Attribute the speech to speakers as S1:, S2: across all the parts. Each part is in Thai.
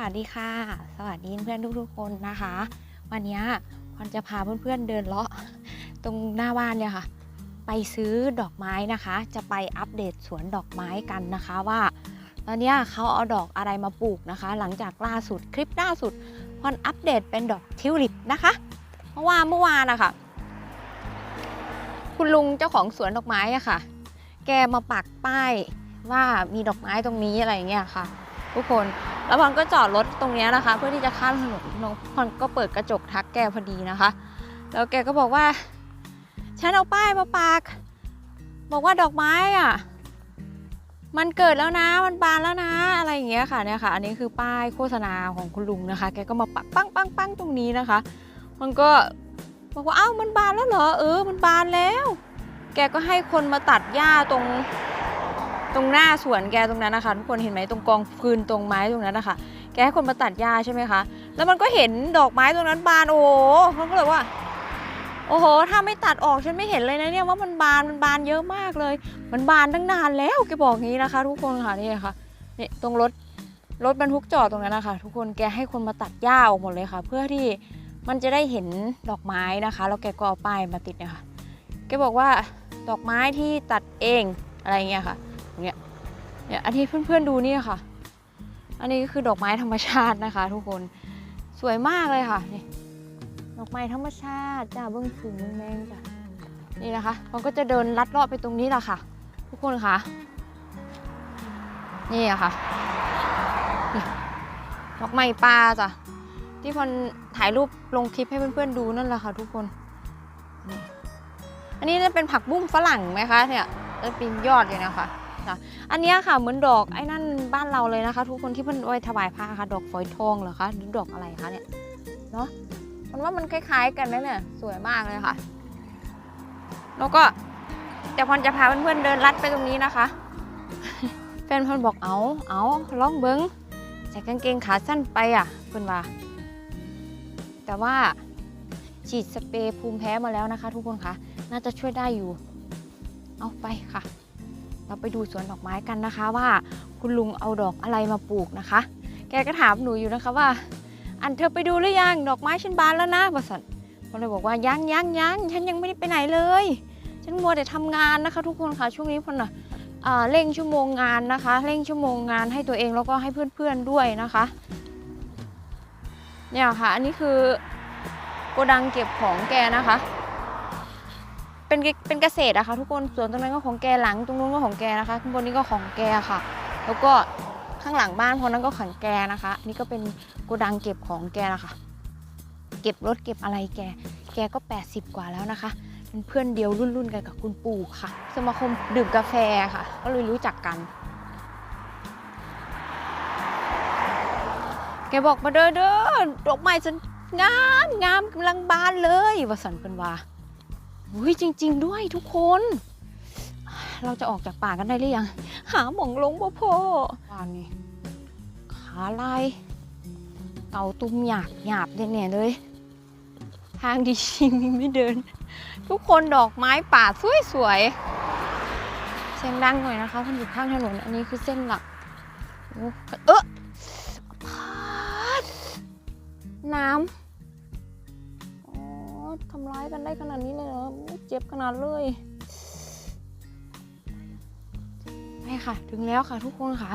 S1: วัสดีค่ะ สวัสดีเพื่อนทุกๆคนนะคะ วันนี้พรจะพาเพื่อนๆเดินเลาะตรงหน้าบ้านเนี่ยค่ะ ไปซื้อดอกไม้นะคะ จะไปอัปเดตสวนดอกไม้กันนะคะว่า ตอนนี้เขาเอาดอกอะไรมาปลูกนะคะ หลังจากล่าสุดคลิปล่าสุดพรอัปเดตเป็นดอกทิวลิปนะคะ เพราะว่าเมื่อวานนะคะคุณลุงเจ้าของสวนดอกไม้อะค่ะ แกมาปักป้ายว่ามีดอกไม้ตรงนี้อะไรอย่างเงี้ยค่ะ ทุกคน แล้วพรก็จอดรถตรงนี้นะคะ เพื่อที่จะข้ามถนนน้องพรก็เปิดกระจกทักแกพอดีนะคะ แล้วแกก็บอกว่า ฉันเอาป้ายมาปักบอกว่าดอกไม้อะ มันเกิดแล้วนะ มันบานแล้วนะ อะไรอย่างเงี้ยค่ะเนี่ยค่ะ อันนี้คือป้ายโฆษณาของคุณลุงนะคะ แกก็มาปักปังปังปังตรงนี้นะคะ มันก็บอกว่าเอ้ามันบานแล้วเหรอ เออ มันบานแล้ว แกก็ให้คนมาตัดหญ้าตรง ตรงหน้าสวนแกตรงนั้นนะคะทุกคนเห็นไหมตรงกองฟืนตรงไม้ตรงนั้นนะคะแกให้คนมาตัดหญ้าใช่ไหมคะ แล้วมันก็เห็นดอกไม้ตรงนั้นบานโอ้โหเขาก็เลยว่า โอ้โห ถ้าไม่ตัดออกฉันไม่เห็นเลยนะเนี่ยว่ามันบานมันบานเยอะมากเลย มันบานตั้งนานแล้วแกบอกงี้นะคะ ทุกคนค่ะนี่ค่ะนี่ตรงรถรถบรรทุกจอดตรงนั้นนะคะทุกคนแกให้คนมาตัดหญ้าออกหมดเลยค่ะ เพื่อที่มันจะได้เห็นดอกไม้นะคะ แล้วแกก็เอาป้ายมาติดเนี่ยค่ะแกบอกว่าดอกไม้ที่ตัดเองอะไรเงี้ยค่ะ เนี่ยเนี่ยอันที่เพื่อนๆดูนี่ค่ะ อันนี้ก็คือดอกไม้ธรรมชาตินะคะ ทุกคนสวยมากเลยค่ะนี่ดอกไม้ธรรมชาติจ้าเบื้องสูงเบื้องแมงจ้ะนี่นะคะมันก็จะเดินลัดเลาะไปตรงนี้แหละค่ะ ทุกคนคะนี่อะค่ะนี่ดอกไม้ปลาจ้ะที่พอนถ่ายรูปลงคลิปให้เพื่อนๆดูนั่นแหละค่ะทุกคนนี่อันนี้จะเป็นผักบุ้งฝรั่งไหมคะเนี่ยจะเป็นยอดเลยนะคะ จ้ะอันนี้ค่ะเหมือนดอกไอ้นั่นบ้านเราเลยนะคะ ทุกคนที่เพิ่นไว้ถวายพระค่ะ ดอกฝอยทองเหรอคะหรือดอกอะไรคะเนี่ยเนาะมันว่ามันคล้ายๆกันนะเนี่ยสวยมากเลยค่ะ แล้วก็เดี๋ยวพรจะพาเพื่อนๆเดินลัดไปตรงนี้นะคะแฟนพรบอกเอาเอาลองเบิ้งใส่กางเกงขาสั้นไปอะเพื่อนว่า แต่ว่าฉีดสเปรย์ภูมิแพ้มาแล้วนะคะ ทุกคนคะน่าจะช่วยได้อยู่ เอาไปค่ะ เราไปดูสวนดอกไม้กันนะคะว่า คุณลุงเอาดอกอะไรมาปลูกนะคะ แกก็ถามหนูอยู่นะคะว่า อันเธอไปดูหรือยังดอกไม้ฉันบานแล้วนะบสันพรเลยบอกว่ายังยังยังฉันยังไม่ได้ไปไหนเลย ฉันมัวแต่ทำงานนะคะ ทุกคนค่ะช่วงนี้พลน่ะอ่าเร่งชั่วโมงงานนะคะ เร่งชั่วโมงงานให้ตัวเองแล้วก็ให้เพื่อนๆด้วยนะคะเนี่ยค่ะ อันนี้คือโกดังเก็บของแกนะคะ เป็นเกเป็นเกษตรอะค่ะทุกคนสวนตรงนั้นก็ของแกหลังตรงนู้นก็ของแกนะคะข้างบนนี้ก็ของแกค่ะ แล้วก็ข้างหลังบ้านพอนั้นก็ของแกนะคะ นี่ก็เป็นโกดังเก็บของแกนะคะ เก็บรถเก็บอะไรแก แกก็ 80 กว่าแล้วนะคะเป็นเพื่อนเดียวรุ่นๆกันกับคุณปู่ค่ะ สมาคมดื่มกาแฟค่ะ ก็เลยรู้จักกัน แกบอกมาเด้อเด้อดอกไม้ฉันงามงามกำลังบานเลยว่าสันเป็นว่า อุ้ยจริง ๆ ด้วยทุกคน เราจะออกจากป่ากันได้หรือยัง หาหม่องลงบ่พอป่านนี้ขาลายเต่าตุ้มหยาบหยาบเนี่ยเลย ทางดีชิงไม่เดิน ทุกคนดอกไม้ป่าสวยๆเสียงดังหน่อยนะคะมันอยู่ข้างถนนอันนี้คือเส้นหลักเออน้ำ ขนาดนี้เลยเหรอเจ็บขนาดเลยไปค่ะ ถึงแล้วค่ะทุกคนค่ะ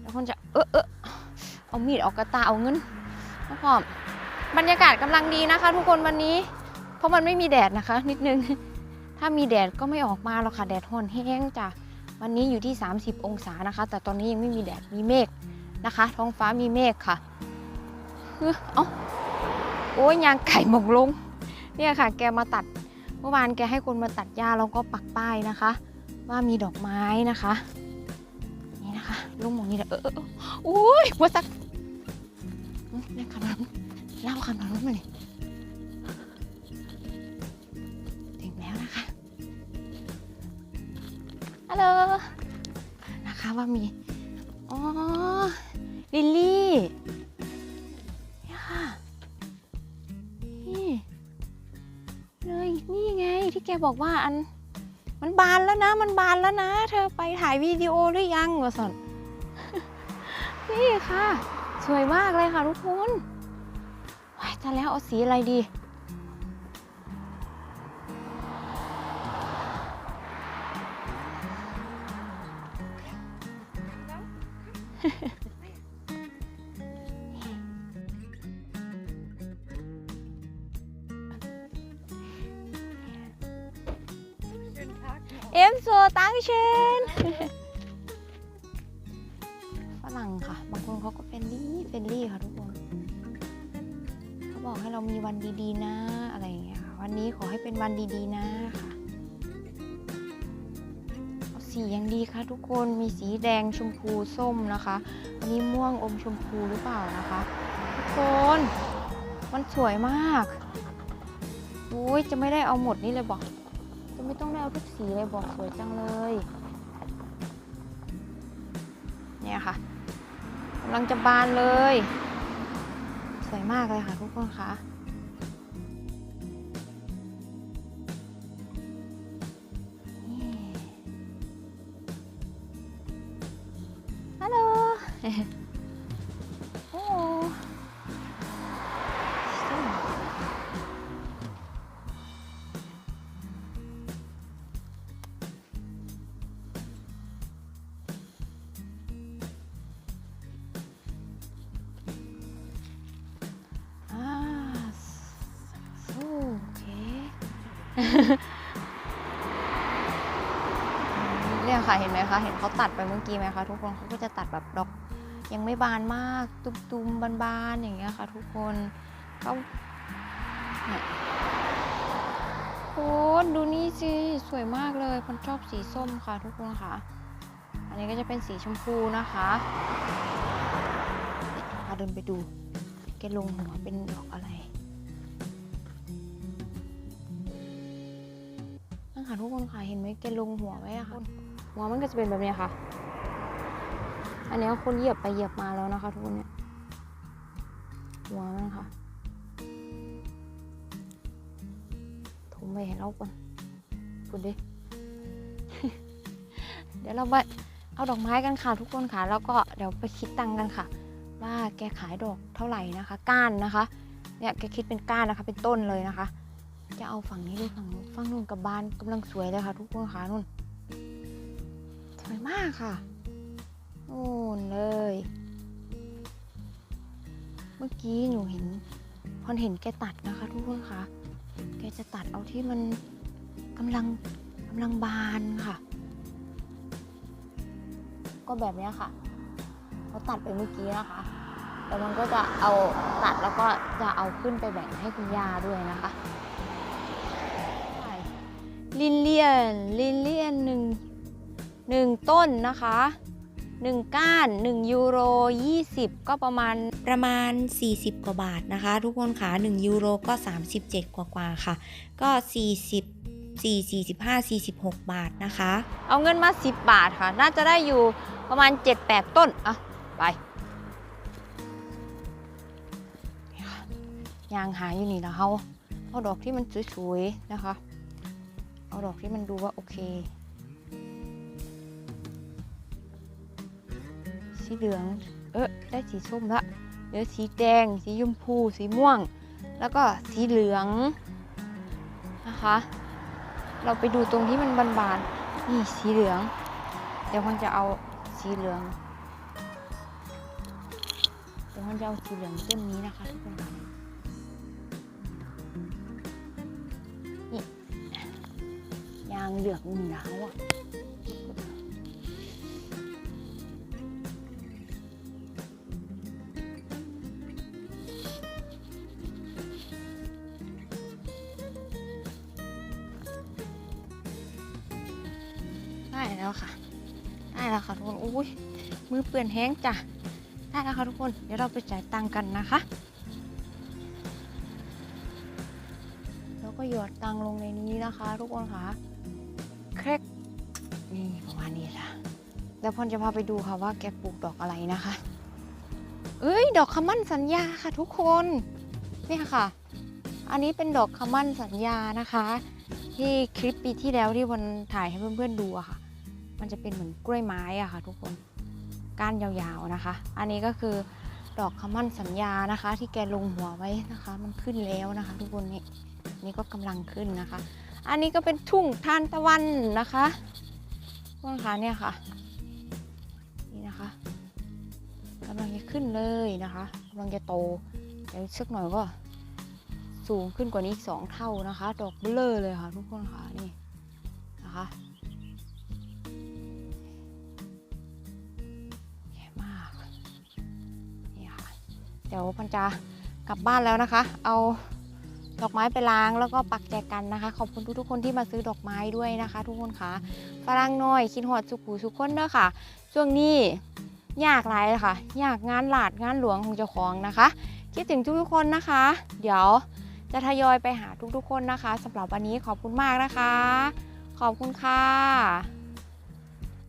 S1: แล้วคนจะเออเออเอามีดออกกระตาเอาเงินแล้วก็บรรยากาศกำลังดีนะคะ ทุกคนวันนี้ เพราะมันไม่มีแดดนะคะ นิดนึง ถ้ามีแดดก็ไม่ออกมาหรอกค่ะแดดห่อนแห้งจ้ะวันนี้อยู่ที่ 30 องศานะคะ แต่ตอนนี้ยังไม่มีแดดมีเมฆนะคะ ท้องฟ้ามีเมฆค่ะเออเอ้าโอ้ยยางไก่หมกลง เนี่ยค่ะ แกมาตัดเมื่อวานแกให้คนมาตัดหญ้าแล้วก็ปักป้ายนะคะ ว่ามีดอกไม้นะคะ นี่นะคะลุงหมองนี่แหละเออเออเออโอ้ยหัวสักอื้อเนี่ยขับรถเล่าขับรถมาเลยถึงแล้วนะคะฮัลโหลนะคะว่ามีอ๋อลิลลี่ ที่แกบอกว่าอัน มันบานแล้วนะ มันบานแล้วนะ เธอไปถ่ายวิดีโอหรือยังวะสอนนี่ค่ะสสวยมากเลยค่ะทุกคนว้ายจะแล้วเอาสีอะไรดีเังเชนฝรั่งค่ะ บางคนเขาก็เฟรนลี่เฟรนลี่ค่ะทุกคน เขาบอกให้เรามีวันดีๆนะอะไรอย่างเงี้ยค่ะ วันนี้ขอให้เป็นวันดีๆนะค่ะสียังดีค่ะทุกคนมีสีแดงชมพูส้มนะคะอันนี้ม่วงอมชมพูหรือเปล่านะคะ ทุกคน มันสวยมากอุ้ยจะไม่ได้เอาหมดนี่เลยบอก จะไม่ต้องได้เอาทุกสีเลยบอกสวยจังเลย เนี่ยค่ะกำลังจะบานเลย สวยมากเลยค่ะทุกคนคะฮัลโหล เนี่ยค่ะเห็นไหมคะ เห็นเขาตัดไปเมื่อกี้ไหมคะทุกคนเขาก็จะตัดแบบดอกยังไม่บานมากตุ้มๆบานๆอย่างเงี้ยค่ะ ทุกคนเขาโอ้ดูนี่สิสวยมากเลยคนชอบสีส้มค่ะ ทุกคนค่ะ อันนี้ก็จะเป็นสีชมพูนะคะพาเดินไปดูแกลงหัวเป็นดอกอะไร ค่ะทุกคนค่ะเห็นไหมแกลงหัวไว้อะค่ะหัวมันก็จะเป็นแบบเนี้ยค่ะ อันนี้คนเหยียบไปเหยียบมาแล้วนะคะ ทุกคนเนี่ยหัวมันค่ะถมไปให้เราก่อนคุณดิเดี๋ยวเราไปเอาดอกไม้กันค่ะ ทุกคนค่ะ แล้วก็เดี๋ยวไปคิดตังค์กันค่ะ ว่าแกขายดอกเท่าไหร่นะคะ ก้านนะคะ เนี่ยแกคิดเป็นก้านนะคะ เป็นต้นเลยนะคะ จะเอาฝั่งนี้ด้วยฝั่งนู้นฝั่งนู้นกับบานกำลังสวยเลยค่ะ ทุกคนค่ะนู่นสวยมากค่ะนู่นเลย เมื่อกี้หนูเห็นพอนเห็นแกตัดนะคะ ทุกคนค่ะ แกจะตัดเอาที่มันกำลังกำลังบานค่ะ ก็แบบนี้ค่ะเขาตัดไปเมื่อกี้นะคะแต่มันก็จะเอาตัดแล้วก็จะเอาขึ้นไปแบ่งให้คุณย่าด้วยนะคะ ลินเลียนลินเลียนหนึ่งหนึ่งต้นนะคะหนึ่งก้าน1ยูโร20ก็ประมาณ
S2: ประมาณ 40 กว่าบาทนะคะ ทุกคนค่ะ1ยูโรก็ 37 กว่ากว่าๆค่ะ ก็ 40 4 45 46 บาทนะคะ
S1: เอาเงินมา 10 บาทค่ะ น่าจะได้อยู่ประมาณ 7-8 ต้น อะ ไปนี่ค่ะยางหาอยู่นี่นะเขาเอาดอกที่มันสวยๆนะคะ เอาดอกที่มันดูว่าโอเค สีเหลือง เออได้สีส้มละเหลือสีแดง สีชมพู สีม่วง แล้วก็สีเหลืองนะคะ เราไปดูตรงที่มันบานๆ นี่สีเหลือง เดี๋ยวมันจะเอาสีเหลือง เดี๋ยวมันจะเอาสีเหลืองต้นนี้นะคะทุกคนางเหลืองหนาวอะได้แล้วค่ะ ได้แล้วค่ะทุกคนอุ้ยมือเปื่อนแห้งจ้ะ ได้แล้วค่ะทุกคน เดี๋ยวเราไปจ่ายตังค์กันนะคะ แล้วก็หยอดตังค์ลงในนี้นะคะ ทุกคนค่ะ นี่ประมาณนี้ละแล้วพอนจะพาไปดูค่ะว่าแกปลูกดอกอะไรนะคะ เอ้ย ดอกคำมั่นสัญญาค่ะทุกคนเนี่ยค่ะ อันนี้เป็นดอกคำมั่นสัญญานะคะ ที่คลิปปีที่แล้วที่วันถ่ายให้เพื่อนๆดูอะค่ะ มันจะเป็นเหมือนกล้วยไม้อะค่ะ ทุกคนก้านยาวๆนะคะ อันนี้ก็คือดอกคำมั่นสัญญานะคะ ที่แกลงหัวไว้นะคะ มันขึ้นแล้วนะคะ ทุกคนนี่นี่ก็กำลังขึ้นนะคะ อันนี้ก็เป็นทุ่งทานตะวันนะคะ คนคะเนี่ยค่ะ นี่นะคะกำลังจะขึ้นเลยนะคะกำลังจะโตเดี๋ยวสักหน่อยก็ สูงขึ้นกว่านี้อีกสองเท่านะคะ ดอกเบลอเลยค่ะ ทุกคนค่ะนี่นะคะใหญ่มากนี่ค่ะเดี๋ยวพันจะกลับบ้านแล้วนะคะ เอา ดอกไม้ไปล้างแล้วก็ปักแจกันนะคะ ขอบคุณทุกๆคนที่มาซื้อดอกไม้ด้วยนะคะ ทุกคนค่ะฝรั่งน้อยคิดหอดสุขูสุขคนเด้อค่ะ ช่วงนี้ยากหลายเลยค่ะ ยากงานหลาดงานหลวงของเจ้าของนะคะ คิดถึงทุกๆคนนะคะ เดี๋ยวจะทยอยไปหาทุกๆคนนะคะสำหรับวันนี้ขอบคุณมากนะคะ ขอบคุณค่ะ